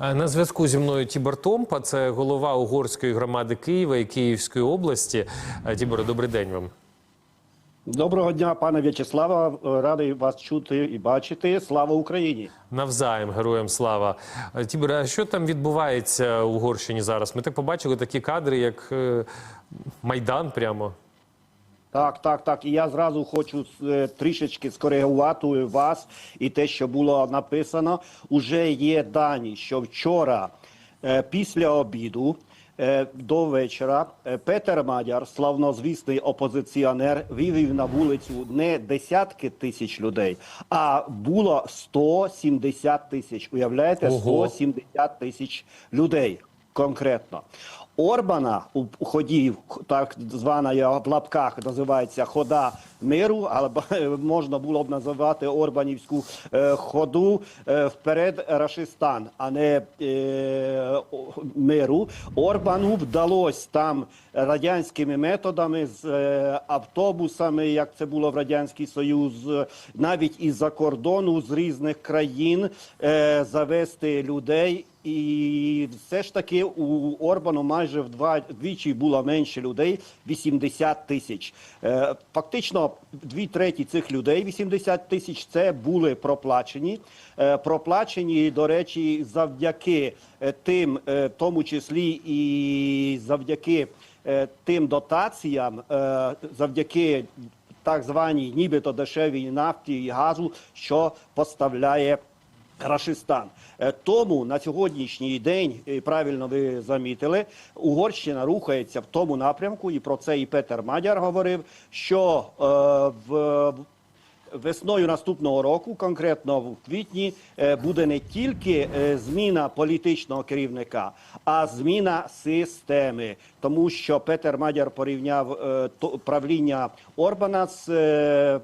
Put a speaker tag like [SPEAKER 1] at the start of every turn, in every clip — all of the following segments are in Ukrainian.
[SPEAKER 1] Е, На зв'язку зі мною Тібор Томпа, це голова угорської громади Києва і Київської області. Е, Тіборе, добрий день вам.
[SPEAKER 2] Доброго дня, пане В'ячеслава. Радий вас чути і бачити. Слава Україні!
[SPEAKER 1] Навзаєм, героям слава. Е, Тіборе, а що там відбувається в Угорщині зараз? Ми так побачили такі кадри, як е, Майдан прямо.
[SPEAKER 2] Так, так, так. І я зразу хочу е, трішечки скоригувати вас і те, що було написано. Уже є дані, що вчора, е, після обіду. е, До вечора Петер Мадяр, славнозвісний опозиціонер, вивів на вулицю не десятки тисяч людей, а було 170 тисяч. Уявляєте,
[SPEAKER 1] Ого.
[SPEAKER 2] 170 тисяч людей конкретно. Орбана у ході, так звана я в лапках називається хода миру, але можна було б називати Орбанівську е, ходу е, вперед Рашистан, а не е, миру. Орбану вдалося там радянськими методами з е, автобусами, як це було в радянський Союз, навіть із-за кордону з різних країн е, завести людей. І все ж таки у Орбану майже вдва вдвічі було менше людей 80 тисяч. Е, Фактично, дві треті цих людей, 80 тисяч, це були проплачені. Е, Проплачені, до речі, завдяки е, тим, е, тому числі і завдяки тим дотаціям, завдяки так званій нібито дешевій нафті і газу, що поставляє. Рашистан. Е, Тому на сьогоднішній день, і правильно ви замітили, Угорщина рухається в тому напрямку, і про це і Петер Мадяр говорив, що е, в Весною наступного року, конкретно в квітні, е, буде не тільки е, зміна політичного керівника, а зміна системи. Тому що Петер Мадяр порівняв е, правління Орбана з, е,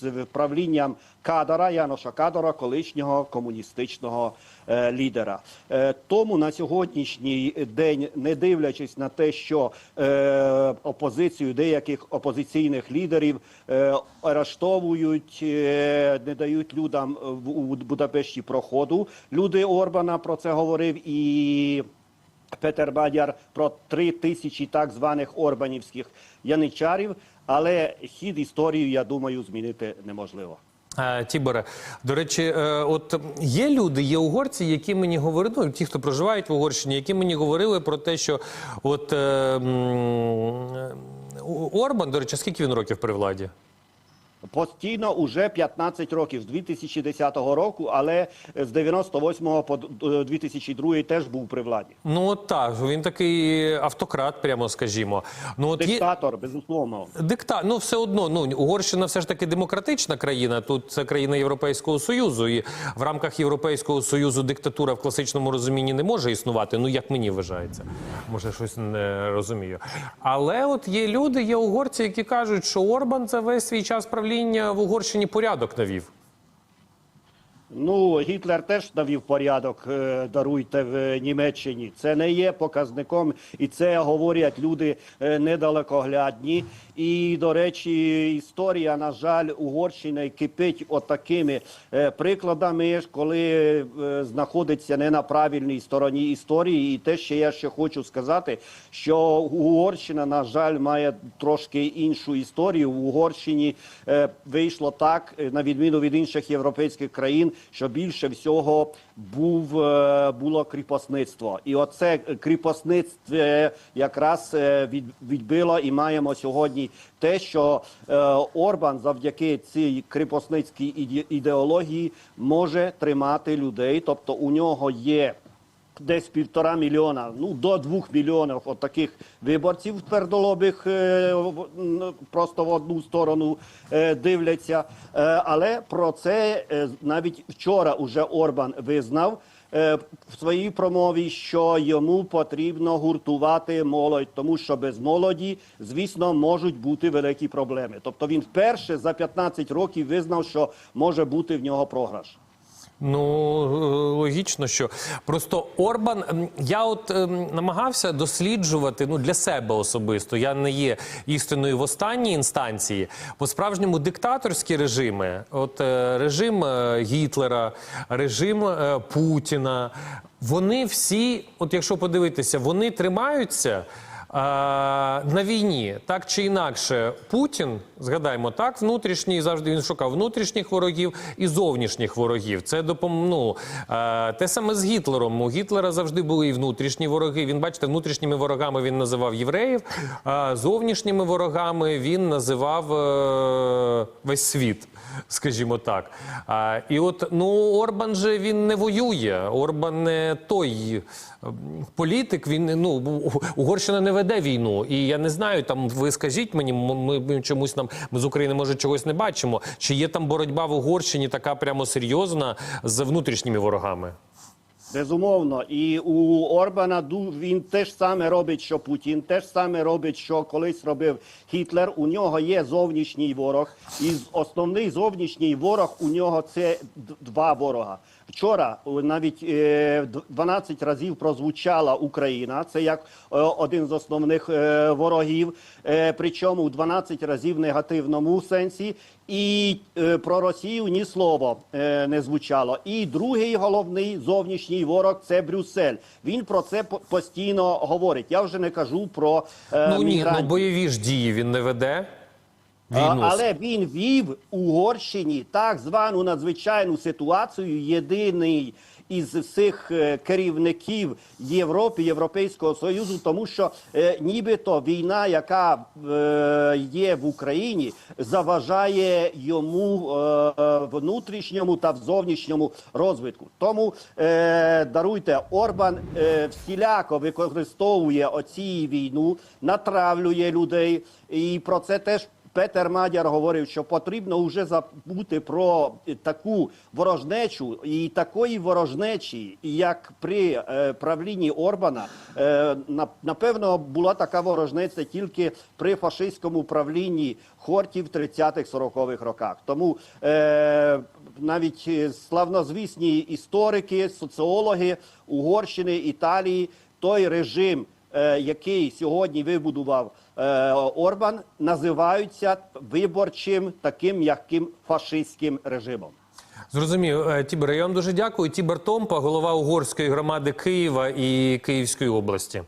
[SPEAKER 2] з правлінням Кадара, Яноша Кадора, колишнього комуністичного е, лідера. Е, тому на сьогоднішній день, не дивлячись на те, що е, опозицію деяких опозиційних лідерів е, арештовують, е, не дають людям в у Будапешті проходу. Люди Орбана про це говорив і. Петер Бадяр про три тисячі так званих орбанівських яничарів, але хід історії, я думаю, змінити неможливо.
[SPEAKER 1] Е, Тіборе, до речі, е, от є люди, є угорці, які мені говорили, ну ті, хто проживають в Угорщині, які мені говорили про те, що от е, м, е, Орбан, до речі, скільки він років при владі?
[SPEAKER 2] Постійно уже 15 років з 2010 року, але з 98 по 2002 теж був при владі.
[SPEAKER 1] Ну от так, він такий автократ, прямо скажімо. Ну от є
[SPEAKER 2] Диктатор, безусловно.
[SPEAKER 1] дикта, ну все одно. Ну Угорщина все ж таки демократична країна. Тут це країна Європейського союзу, і в рамках Європейського союзу диктатура в класичному розумінні не може існувати. Ну як мені вважається, може щось не розумію. Але от є люди, є угорці, які кажуть, що Орбан за весь свій час правління в Угорщині порядок навів.
[SPEAKER 2] Ну, Гітлер теж навів порядок, е, даруйте в Німеччині. Це не є показником, і це говорять люди е, недалекоглядні. І, до речі, історія, на жаль, Угорщини кипить отакими е, прикладами, коли знаходиться не на правильній стороні історії. І те, що я ще хочу сказати, що Угорщина, на жаль, має трошки іншу історію. В Угорщині вийшло так, на відміну від інших європейських країн, що більше всього був е, було кріпосництво, і оце кріпосництво якраз е, від, відбило, і маємо сьогодні те, що е, Орбан завдяки цій кріпосницькій іде- ідеології може тримати людей, тобто у нього є. Десь півтора мільйона, ну до двох мільйонів от таких виборців твердолобих е, просто в одну сторону е, дивляться. Е, але про це навіть вчора уже Орбан визнав в своїй промові, що йому потрібно гуртувати молодь, тому що без молоді, звісно, можуть бути великі проблеми. Тобто він вперше за 15 років визнав, що може бути в нього програш.
[SPEAKER 1] Ну е, логічно, що просто Орбан. Я от ем, намагався досліджувати ну для себе особисто. Я не є істиною в останній інстанції. По справжньому диктаторські режими, от е, режим е, Гітлера, режим е, Путіна. Вони всі, от якщо подивитися, вони тримаються. На війні так чи інакше, Путін, згадаємо, так внутрішній завжди він шукав внутрішніх ворогів і зовнішніх ворогів. Це допом... ну, те саме з Гітлером. У Гітлера завжди були і внутрішні вороги. Він, бачите, внутрішніми ворогами він називав євреїв, а зовнішніми ворогами він називав е... весь світ. Скажімо так, а, і от ну Орбан же він не воює. Орбан не той ем, політик. Він ну Угорщина не веде війну. І я не знаю. Там ви скажіть мені, ми, ми чомусь нам ми з України може чогось не бачимо. Чи є там боротьба в Угорщині така прямо серйозна з внутрішніми ворогами?
[SPEAKER 2] Безумовно, і у Орбана він теж саме робить, що Путін, теж саме робить, що колись робив Гітлер. У нього є зовнішній ворог, і основний зовнішній ворог у нього це два ворога. Вчора навіть е, д- 12 разів прозвучала Україна. Це як е, один з основних е, ворогів. Е, причому 12 разів в негативному сенсі. І е, про Росію ні слово е, не звучало. І другий головний зовнішній ворог це Брюссель. Він про це постійно говорить. Я вже не кажу про е,
[SPEAKER 1] ну ні, ну бойові ж дії він не веде. Війну.
[SPEAKER 2] Але він вів у Угорщині так звану надзвичайну ситуацію. Єдиний із всіх е, керівників Європи, Європейського Союзу, тому що е, нібито війна, яка е, є в Україні, заважає йому е, внутрішньому та в зовнішньому розвитку. Тому е, даруйте, Орбан е, всіляко використовує оці війну, натравлює людей, і про це теж. Петер Мадяр говорив, що потрібно вже забути про таку ворожнечу і такої ворожнечі, як при е, правлінні Орбана. Е, на- напевно, була така ворожнеча тільки при фашистському правлінні Хортів в 30-40-х роках. Тому е, навіть славнозвісні історики, соціологи Угорщини, Італії, той режим який сьогодні вибудував е, Орбан, називаються виборчим таким м'яким фашистським режимом.
[SPEAKER 1] Зрозумів, Тібер, я вам дуже дякую. Тібер Томпа, голова угорської громади Києва і Київської області.